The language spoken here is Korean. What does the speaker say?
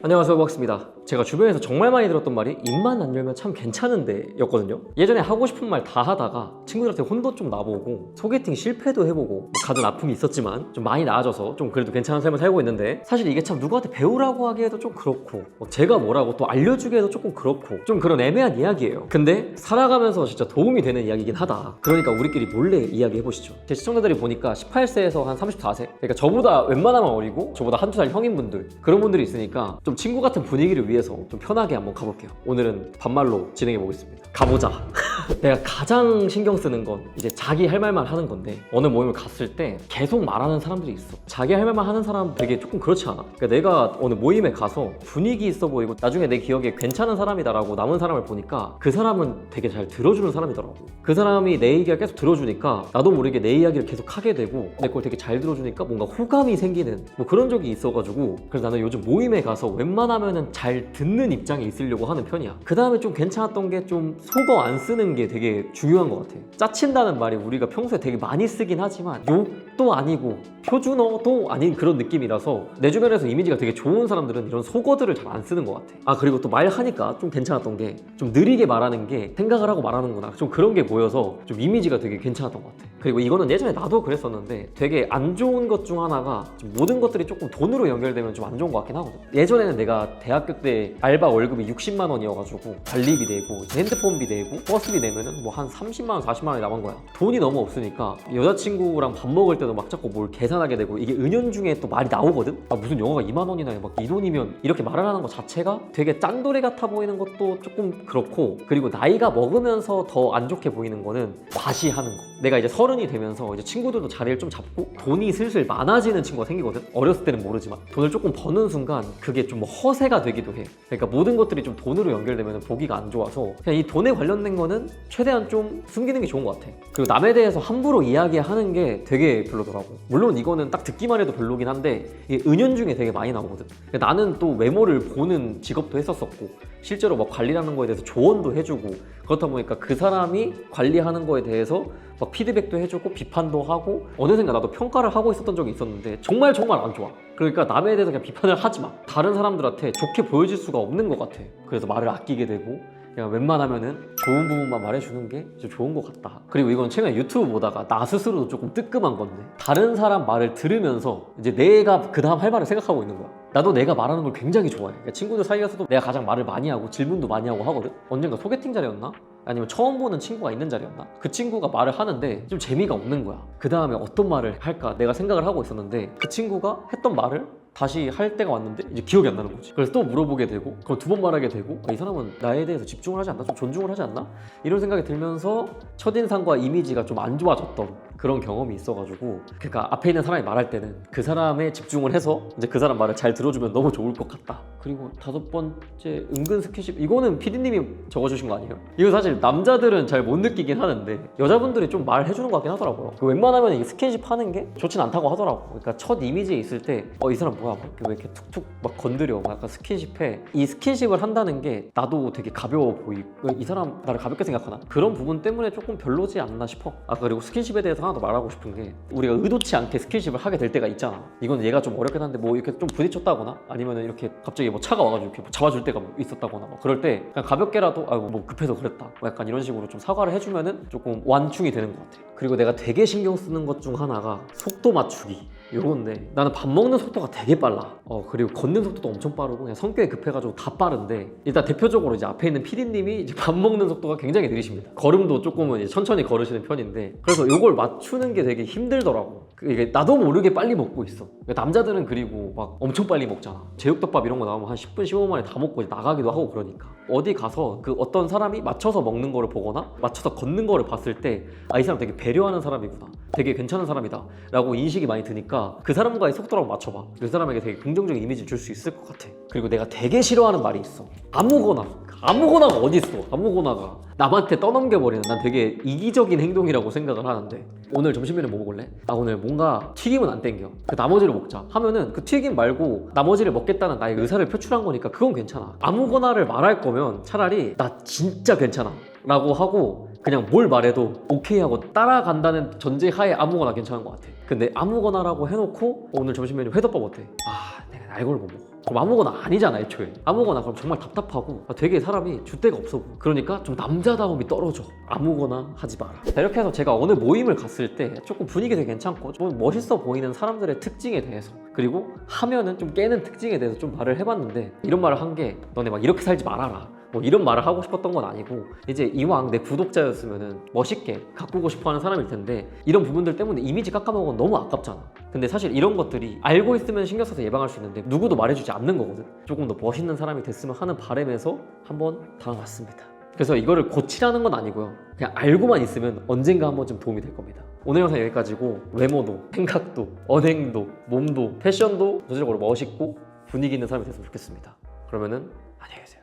안녕하세요 박스입니다. 제가 주변에서 정말 많이 들었던 말이 입만 안 열면 참 괜찮은데 였거든요. 예전에 하고 싶은 말 다 하다가 친구들한테 혼도 좀 나보고 소개팅 실패도 해보고 뭐 갖은 아픔이 있었지만 좀 많이 나아져서 좀 그래도 괜찮은 삶을 살고 있는데 사실 이게 참 누구한테 배우라고 하기에도 좀 그렇고 뭐 제가 뭐라고 또 알려주기에도 조금 그렇고 좀 그런 애매한 이야기예요. 근데 살아가면서 진짜 도움이 되는 이야기긴 하다. 그러니까 우리끼리 몰래 이야기해보시죠. 제 시청자들이 보니까 18세에서 한 34세. 그러니까 저보다 웬만하면 어리고 저보다 한두 살 형인 분들 그런 분들이 있으니까 좀 친구 같은 분위기를 위해서 좀 편하게 한번 가볼게요. 오늘은 반말로 진행해 보겠습니다. 가보자 내가 가장 신경 쓰는 건 이제 자기 할 말만 하는 건데 어느 모임을 갔을 때 계속 말하는 사람들이 있어. 자기 할 말만 하는 사람 되게 조금 그렇지 않아? 그러니까 내가 어느 모임에 가서 분위기 있어 보이고 나중에 내 기억에 괜찮은 사람이다라고 남은 사람을 보니까 그 사람은 되게 잘 들어주는 사람이더라고. 그 사람이 내 얘기를 계속 들어주니까 나도 모르게 내 이야기를 계속 하게 되고 내 걸 되게 잘 들어주니까 뭔가 호감이 생기는 뭐 그런 적이 있어가지고 그래서 나는 요즘 모임에 가서 웬만하면은 잘 듣는 입장에 있으려고 하는 편이야. 그 다음에 좀 괜찮았던 게 좀 속어 안 쓰는 게 되게 중요한 것 같아 짜친다는 말이 우리가 평소에 되게 많이 쓰긴 하지만 욕도 아니고 표준어도 아닌 그런 느낌이라서 내 주변에서 이미지가 되게 좋은 사람들은 이런 속어들을 잘 안 쓰는 것 같아. 아 그리고 또 말하니까 좀 괜찮았던 게 좀 느리게 말하는 게 생각을 하고 말하는구나. 좀 그런 게 보여서 좀 이미지가 되게 괜찮았던 것 같아. 그리고 이거는 예전에 나도 그랬었는데 되게 안 좋은 것 중 하나가 좀 모든 것들이 조금 돈으로 연결되면 좀 안 좋은 것 같긴 하거든. 예전에는 내가 대학교 때 알바 월급이 60만 원이어가지고 관리비 내고 핸드폰비 내고 버스비 내면은 뭐 한 30만 원 40만 원이 남은 거야. 돈이 너무 없으니까 여자친구랑 밥 먹을 때도 막 자꾸 뭘 계산하게 되고 이게 은연중에 또 말이 나오거든? 아 무슨 영화가 2만 원이나 막 이 돈이면 이렇게 말을 하는 것 자체가 되게 짠돌이 같아 보이는 것도 조금 그렇고 그리고 나이가 먹으면서 더 안 좋게 보이는 거는 과시하는 거. 내가 이제 서른이 되면서 이제 친구들도 자리를 좀 잡고 돈이 슬슬 많아지는 친구가 생기거든? 어렸을 때는 모르지만. 돈을 조금 버는 순간 그게 좀 허세가 되기도 해. 그러니까 모든 것들이 좀 돈으로 연결되면 보기가 안 좋아서 그냥 이 돈에 관련된 거는 최대한 좀 숨기는 게 좋은 것 같아. 그리고 남에 대해서 함부로 이야기하는 게 되게 별로더라고. 물론 이거는 딱 듣기만 해도 별로긴 한데 이게 은연 중에 되게 많이 나오거든. 나는 또 외모를 보는 직업도 했었었고 실제로 막 관리하는 거에 대해서 조언도 해주고 그렇다 보니까 그 사람이 관리하는 거에 대해서 막 피드백도 해주고 비판도 하고 어느샌가 나도 평가를 하고 있었던 적이 있었는데 정말 정말 안 좋아. 그러니까 남에 대해서 그냥 비판을 하지 마. 다른 사람들한테 좋게 보여질 수가 없는 것 같아. 그래서 말을 아끼게 되고 그냥 웬만하면은 좋은 부분만 말해주는 게 좋은 것 같다. 그리고 이건 최근에 유튜브 보다가 나 스스로도 조금 뜨끔한 건데 다른 사람 말을 들으면서 이제 내가 그 다음 할 말을 생각하고 있는 거야. 나도 내가 말하는 걸 굉장히 좋아해. 그러니까 친구들 사이에서도 내가 가장 말을 많이 하고 질문도 많이 하고 하거든. 언젠가 소개팅 자리였나? 아니면 처음 보는 친구가 있는 자리였나? 그 친구가 말을 하는데 좀 재미가 없는 거야. 그 다음에 어떤 말을 할까 내가 생각을 하고 있었는데 그 친구가 했던 말을 다시 할 때가 왔는데 이제 기억이 안 나는 거지. 그래서 또 물어보게 되고 그걸 두 번 말하게 되고 아, 이 사람은 나에 대해서 집중을 하지 않나? 좀 존중을 하지 않나? 이런 생각이 들면서 첫인상과 이미지가 좀 안 좋아졌던 그런 경험이 있어가지고 그러니까 앞에 있는 사람이 말할 때는 그 사람에 집중을 해서 이제 그 사람 말을 잘 들어주면 너무 좋을 것 같다. 그리고 다섯 번째 은근 스킨십 이거는 PD님이 적어주신 거 아니에요? 이거 사실 남자들은 잘 못 느끼긴 하는데 여자분들이 좀 말해주는 것 같긴 하더라고요. 그 웬만하면 이 스킨십 하는 게 좋진 않다고 하더라고. 그러니까 첫 이미지에 있을 때 어 이 사람 뭐야 막왜 이렇게 툭툭 막 건드려 막 약간 스킨십해 이 스킨십을 한다는 게 나도 되게 가벼워 보이고 이 사람 나를 가볍게 생각하나 그런 부분 때문에 조금 별로지 않나 싶어. 아 그리고 스킨십에 대해서 하나 더 말하고 싶은 게 우리가 의도치 않게 스킨십을 하게 될 때가 있잖아. 이건 얘가 좀 어렵긴 한데 뭐 이렇게 좀 부딪혔다거나 아니면 이렇게 갑자기 뭐 차가 와가지고 이렇게 잡아줄 때가 뭐 있었다거나 막 그럴 때 그냥 가볍게라도 아이고 뭐 급해서 그랬다. 뭐 약간 이런 식으로 좀 사과를 해주면은 조금 완충이 되는 것 같아. 그리고 내가 되게 신경 쓰는 것 중 하나가 속도 맞추기. 요건데 나는 밥 먹는 속도가 되게 빨라. 어 그리고 걷는 속도도 엄청 빠르고 그냥 성격이 급해가지고 다 빠른데 일단 대표적으로 이제 앞에 있는 PD님이 이제 밥 먹는 속도가 굉장히 느리십니다. 걸음도 조금은 이제 천천히 걸으시는 편인데 그래서 요걸 맞추는 게 되게 힘들더라고. 그 이게 나도 모르게 빨리 먹고 있어. 그러니까 남자들은 그리고 막 엄청 빨리 먹잖아. 제육덮밥 이런 거 나오면 한 10분 15분 만에 다 먹고 나가기도 하고 그러니까 어디 가서 그 어떤 사람이 맞춰서 먹는 거를 보거나 맞춰서 걷는 거를 봤을 때 아 이 사람 되게 배려하는 사람이구나. 되게 괜찮은 사람이다. 라고 인식이 많이 드니까 그 사람과의 속도라고 맞춰봐. 그 사람에게 되게 긍정적인 이미지를 줄 수 있을 것 같아. 그리고 내가 되게 싫어하는 말이 있어. 아무거나. 아무거나가 어디 있어? 아무거나가 남한테 떠넘겨버리는 난 되게 이기적인 행동이라고 생각을 하는데 오늘 점심 메뉴 뭐 먹을래? 아 오늘 뭔가 튀김은 안 땡겨 그 나머지를 먹자 하면은 그 튀김 말고 나머지를 먹겠다는 나의 의사를 표출한 거니까 그건 괜찮아 아무거나를 말할 거면 차라리 나 진짜 괜찮아 라고 하고 그냥 뭘 말해도 오케이 하고 따라간다는 전제 하에 아무거나 괜찮은 것 같아. 근데 아무거나라고 해놓고 오늘 점심 메뉴 회덮밥 어때? 아 내가 날걸 못 먹어 그럼 아무거나 아니잖아 애초에. 아무거나 그럼 정말 답답하고. 아, 되게 사람이 줏대가 없어. 그러니까 좀 남자다움이 떨어져. 아무거나 하지 마라. 자, 이렇게 해서 제가 어느 모임을 갔을 때 조금 분위기 되게 괜찮고 좀 멋있어 보이는 사람들의 특징에 대해서 그리고 하면은 좀 깨는 특징에 대해서 좀 말을 해봤는데 이런 말을 한 게 너네 막 이렇게 살지 말아라 뭐 이런 말을 하고 싶었던 건 아니고 이제 이왕 내 구독자였으면은 멋있게 가꾸고 싶어하는 사람일 텐데 이런 부분들 때문에 이미지 깎아먹으면 너무 아깝잖아. 근데 사실 이런 것들이 알고 있으면 신경 써서 예방할 수 있는데 누구도 말해주지 않는 거거든. 조금 더 멋있는 사람이 됐으면 하는 바람에서 한번 담아봤습니다. 그래서 이거를 고치라는 건 아니고요. 그냥 알고만 있으면 언젠가 한 번쯤 도움이 될 겁니다. 오늘 영상 여기까지고 외모도, 생각도, 언행도, 몸도, 패션도 전체적으로 멋있고 분위기 있는 사람이 됐으면 좋겠습니다. 그러면은 안녕히 계세요.